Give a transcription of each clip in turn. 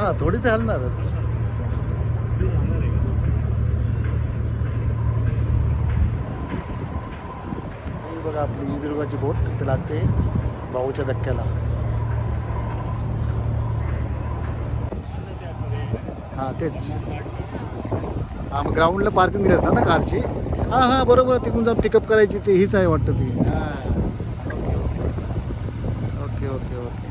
हां थोडी तर हलणारच बघा आपली विदुर्गाची बोट इथे लागते भाऊच्या धक्क्याला. हां तेच. हां मग ग्राउंडला पार्किंग दिली असणार ना कारची हां हां बरोबर तिकडून जाऊन पिकअप करायची ते हीच आहे वाटतं ती. हां ओके ओके ओके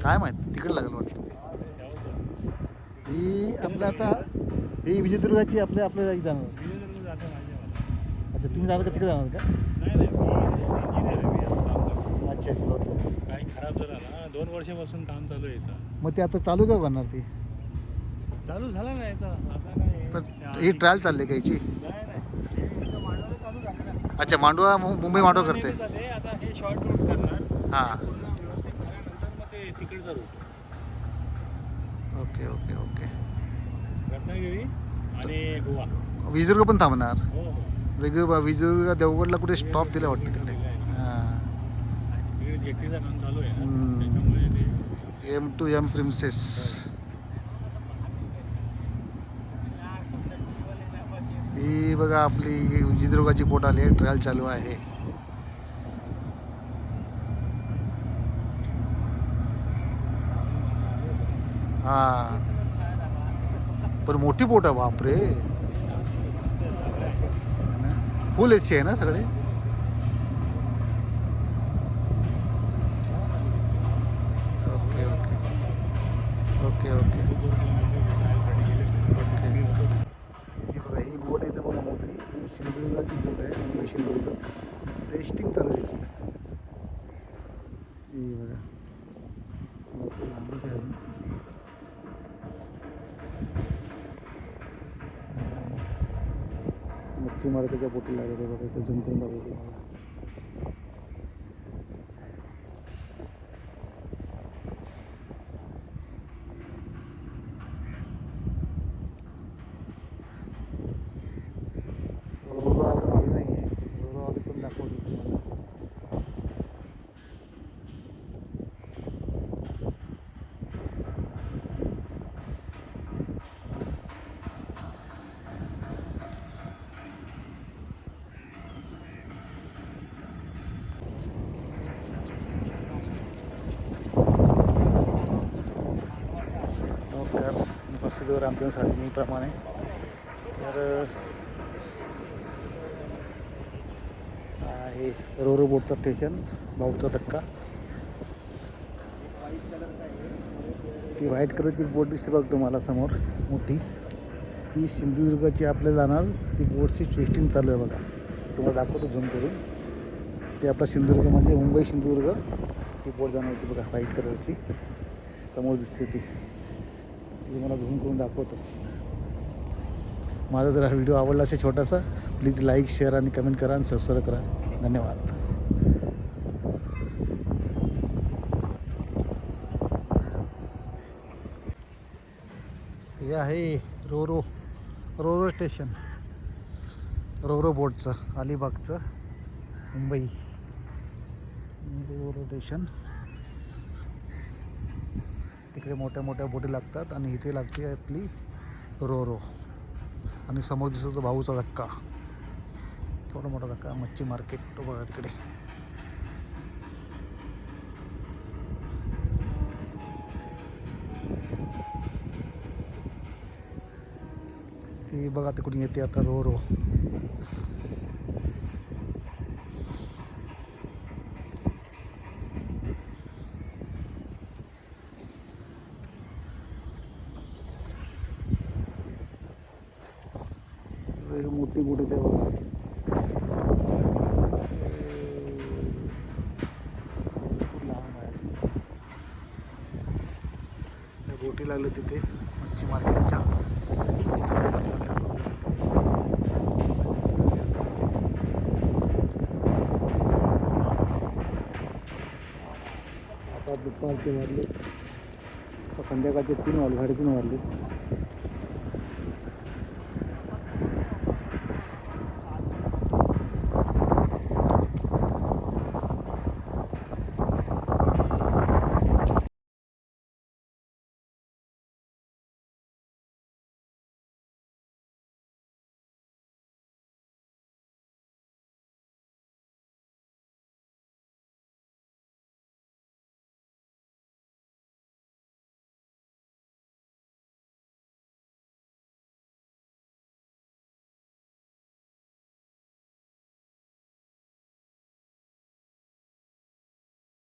काय माहीत तिकडे लागेल वाटतं. ही आपलं आता ही विजयदुर्गाची आपल्या आपल्या जागी जाणार. अच्छा तुम्ही जाणार का तिकडे जाणार का? अच्छा अच्छा ओके. काही खराब झाला ना दोन वर्षापासून काम चालू आहे याचं मग ते आता चालू का करणार ती? चालू झाला ना याचा आता काय पण ही ट्रायल चालली का याची? नाही नाही. हे इथं मांडवाला चालू झालं ना. अच्छा मांडवा मु- मुंबई मांडवा करते आता हे शॉर्ट रूट करणार. हां. पूर्ण व्यवस्थित झाल्यानंतर मग ते तिकडचा route okay okay okay. Ratnagiri आणि गोवा. विजयदुर्ग पण थांबणार. हो हो. वेगळं विजयदुर्ग देवगडला कुठे स्टॉप दिला वाटतं तिकडे. हां. तिकडे जेट्टीचं काम चालू आहे हम्म. ना त्याच्यामुळे ते एम टू एम प्रिन्सेस ही बघा आपली विजयदुर्गाची बोट आली आहे ट्रायल चालू आहे. हा. पण मोठी बोट आहे बापरे. फुल एसी आहे ना सगळे? ओके ओके ओके ओके ही बघा ही बोट आहे बघा मोठी. ही सिंधुदुर्गाची बोट आहे मुंबई सिंधुदुर्ग टेस्टिंग चालू त्याची ही बघा भरपूर लांबच आहे अजून. मच्छी मार्केटच्या बोटी लागत आहे बघा इथं झुम दाखवतो तुम्हाला रोरो अजून आली नाही आहे रोरो आली पण दाखवतो तुम्हाला नमस्कार. उपस्थितीवर रामचंद्र साडेनीप्रमाणे तर हे आहे रोरो बोटचं स्टेशन भाऊचा धक्का. ती व्हाईट कलरची बोट दिसते बघ तुम्हाला समोर मोठी. ती सिंधुदुर्गाची आपल्या जाणार ती बोटची टेस्टिंग चालू आहे बघा. तुम्हाला दाखवतो झूम करून. ती आपला सिंधुदुर्ग म्हणजे मुंबई सिंधुदुर्ग. ती बोट जाणार होती बघा व्हाईट कलरची समोर दिसते ती. तुम्हाला झूम करून दाखवतो. माझा जर हा व्हिडिओ आवडला असेल छोटासा प्लीज लाईक शेअर आणि कमेंट करा आणि सबस्क्राईब करा. धन्यवाद. हे आहे रोरो रोरो स्टेशन रोरो बोटचं अलिबागचं मुंबई. मुंबई रोरो स्टेशन तिकडे मोठ्या मोठ्या बोटी लागतात आणि इथे लागते आपली रो रो आणि समोर दिसतो भाऊचा धक्का. केवढा मोठा धक्का मच्छी मार्केट तो बघा तिकडे. ती बघा तिकडून येते आता रो रो बैल मोठे मोठे ते आहे. बोटी लागले तिथे मच्छी मार्केटच्या. दुपारचे वाजले. संध्याकाळचे तीन वाजले साडेतीन वाजले.